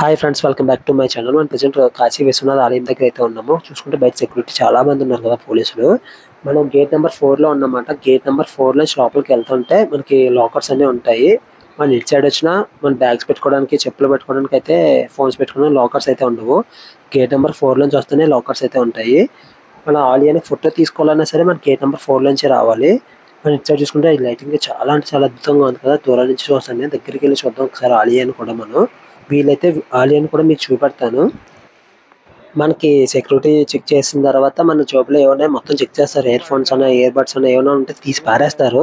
Hi friends welcome back to my channel మనం present Kashi Vishwanath ఆలయం దగ్గర అయితే ఉన్నాము. చూసుకుంటే బయట సెక్యూరిటీ చాలా మంది ఉన్నారు కదా పోలీసులు. మనం గేట్ నెంబర్ ఫోర్లో ఉన్నమాట. గేట్ నెంబర్ ఫోర్ నుంచి లోపలికి వెళ్తుంటే మనకి లాకర్స్ అన్ని ఉంటాయి. మన ఇటు సైడ్ వచ్చినా మన బ్యాగ్స్ పెట్టుకోవడానికి చెప్పులు పెట్టుకోవడానికి అయితే ఫోన్స్ పెట్టుకోవడానికి లాకర్స్ అయితే ఉండవు. గేట్ నెంబర్ ఫోర్ వస్తేనే లాకర్స్ అయితే ఉంటాయి. మన ఆలయానికి ఫోటో తీసుకోవాలన్నా సరే మన గేట్ నెంబర్ ఫోర్ రావాలి. మనం ఇటు సైడ్ చూసుకుంటే లైటింగ్ చాలా అంటే చాలా అద్భుతంగా ఉంది కదా. దూరం నుంచి చూస్తాను దగ్గరికి వెళ్ళి చూద్దాం ఒకసారి ఆలయాన్ని కూడా మనం. వీలైతే ఆలయాన్ని కూడా మీకు చూపెడతాను. మనకి సెక్యూరిటీ చెక్ చేసిన తర్వాత మన జోబులో ఏమైనా మొత్తం చెక్ చేస్తారు. ఇయర్ ఫోన్స్ అన్నా ఇయర్ బడ్స్ అన్నా ఏమైనా ఉంటే తీసి పారేస్తారు.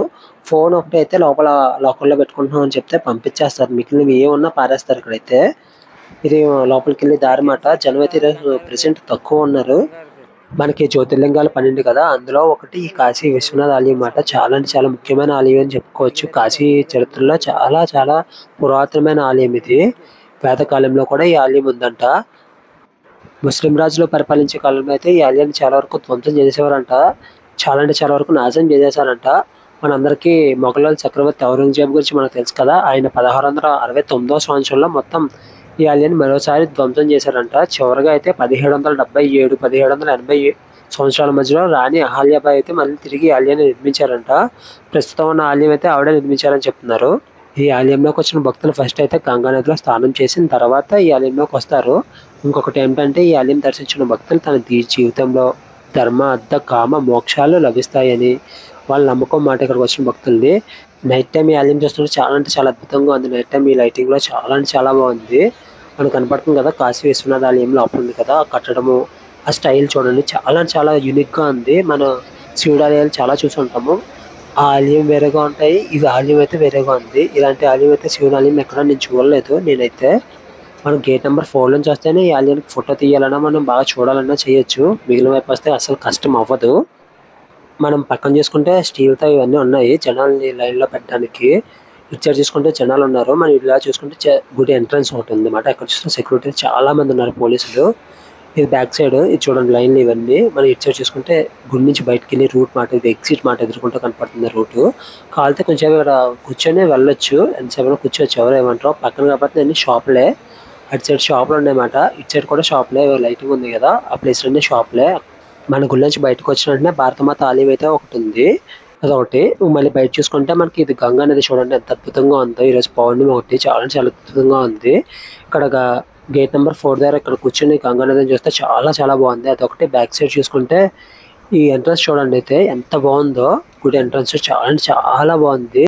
ఫోన్ ఒకటి అయితే లోపల లాకర్లో పెట్టుకుంటున్నాం అని చెప్తే పంపించేస్తారు. మిగిలినవి ఏమన్నా పారేస్తారు ఇక్కడైతే. ఇది లోపలికి వెళ్ళి దారి మాట. జనం అయితే ప్రెసెంట్ తక్కువ ఉన్నారు. మనకి జ్యోతిర్లింగాలు పన్నెండు కదా. అందులో ఒకటి ఈ కాశీ విశ్వనాథ్ ఆలయం మాట. చాలా అంటే చాలా ముఖ్యమైన ఆలయం అని చెప్పుకోవచ్చు. కాశీ చరిత్రలో చాలా చాలా పురాతనమైన ఆలయం ఇది. వేదకాలంలో కూడా ఈ ఆలయం ఉందంట. ముస్లిం రాజులు పరిపాలించే కాలంలో అయితే ఈ ఆలయాన్ని చాలా వరకు ధ్వంసం చేసేవారంట. చాలా అంటే చాలా వరకు నాశనం చేసేసారంట మనందరికీ మొఘలాల చక్రవర్తి ఔరంగజేబు గురించి మనకు తెలుసు కదా. ఆయన పదహారు వందల అరవై తొమ్మిదో సంవత్సరంలో మొత్తం ఈ ఆలయాన్ని మరోసారి ధ్వంసం చేశారంట. చివరిగా అయితే పదిహేడు వందల డెబ్బై ఏడు పదిహేడు వందల ఎనభై సంవత్సరాల మధ్యలో రాణి అహల్యాబాయి అయితే మళ్ళీ తిరిగి ఆలయాన్ని నిర్మించారంట. ప్రస్తుతం ఉన్న ఆలయం అయితే ఆవిడే నిర్మించారని చెప్తున్నారు. ఈ ఆలయంలోకి వచ్చిన భక్తులు ఫస్ట్ అయితే గంగా నదిలో స్నానం చేసిన తర్వాత ఈ ఆలయంలోకి వస్తారు. ఇంకొకటి ఏంటంటే ఈ ఆలయం దర్శించిన భక్తులు తన జీవితంలో ధర్మ అర్థ కామ మోక్షాలు లభిస్తాయని వాళ్ళ నమ్మకం మాట ఇక్కడికి వచ్చిన భక్తుల్ని. నైట్ టైం ఈ ఆలయం చూస్తుంటే చాలా అంటే చాలా అద్భుతంగా ఉంది. నైట్ టైం ఈ లైటింగ్లో చాలా అంటే చాలా బాగుంది. మనకు కనపడుతుంది కదా కాశీ విశ్వనాథ్ ఆలయం లోపల ఉంది కదా ఆ కట్టడము ఆ స్టైల్ చూడండి. చాలా చాలా యూనిక్గా ఉంది. మన శివుడాలయాలు చాలా చూసి ఉంటాము. ఆ ఆలయం వేరేగా ఉంటాయి. ఇది ఆలయం అయితే వేరేగా ఉంది. ఇలాంటి ఆలయం అయితే శివుని ఆలయం ఎక్కడ నేను చూడలేదు నేనైతే. మనం గేట్ నెంబర్ ఫోర్ నుంచి వస్తేనే ఈ ఆలయానికి ఫోటో తీయాలన్నా మనం బాగా చూడాలన్నా చేయొచ్చు. మిగిలిన వైపు వస్తే అసలు కష్టం అవ్వదు. మనం పక్కన చూసుకుంటే స్టీల్తో ఇవన్నీ ఉన్నాయి. జనాల్ని లైన్లో పెట్టడానికి. ఇచ్చారు చూసుకుంటే జనాలు ఉన్నారు. మనం ఇలా చూసుకుంటే గుడి ఎంట్రన్స్ ఒకటి ఉంది అన్నమాట అక్కడ సెక్యూరిటీ చాలా మంది ఉన్నారు పోలీసులు. ఇది బ్యాక్ సైడ్ ఇది చూడండి లైన్లు ఇవన్నీ. మనం ఇటు సైడ్ చూసుకుంటే గుడి నుంచి బయటకు వెళ్ళి రూట్ మాట ఇది ఎగ్జిట్ మాట ఎదుర్కొంటూ కనపడుతుంది రూట్. కాలితే కొంచెం ఇక్కడ కూర్చొని వెళ్ళొచ్చు. ఎంతసేపు కూర్చోవచ్చు ఎవరు ఏమంటారు. పక్కన కాబట్టి అన్ని షాపులే. అటు సైడ్ షాపులు ఉన్నాయన్నమాట ఇటు సైడ్ కూడా షాపులే. లైటింగ్ ఉంది కదా. ఆ ప్లేస్లోనే షాపులే. మన గుడి నుంచి బయటకు వచ్చిన వెంటనే భారతమాత ఆలయం అయితే ఒకటి ఉంది. అదొకటి. మళ్ళీ బయట చూసుకుంటే మనకి ఇది గంగా నది చూడండి ఎంత అద్భుతంగా ఉందో. ఈరోజు పౌర్ణమి ఒకటి. చాలా చాలా అద్భుతంగా ఉంది. ఇక్కడ గేట్ నెంబర్ ఫోర్ దగ్గర ఇక్కడ కూర్చొని గంగా చూస్తే చాలా చాలా బాగుంది. అదొకటి బ్యాక్ సైడ్ చూసుకుంటే ఈ ఎంట్రన్స్ చూడండి అయితే ఎంత బాగుందో. గుడి ఎంట్రన్స్ చాలా అంటే చాలా బాగుంది.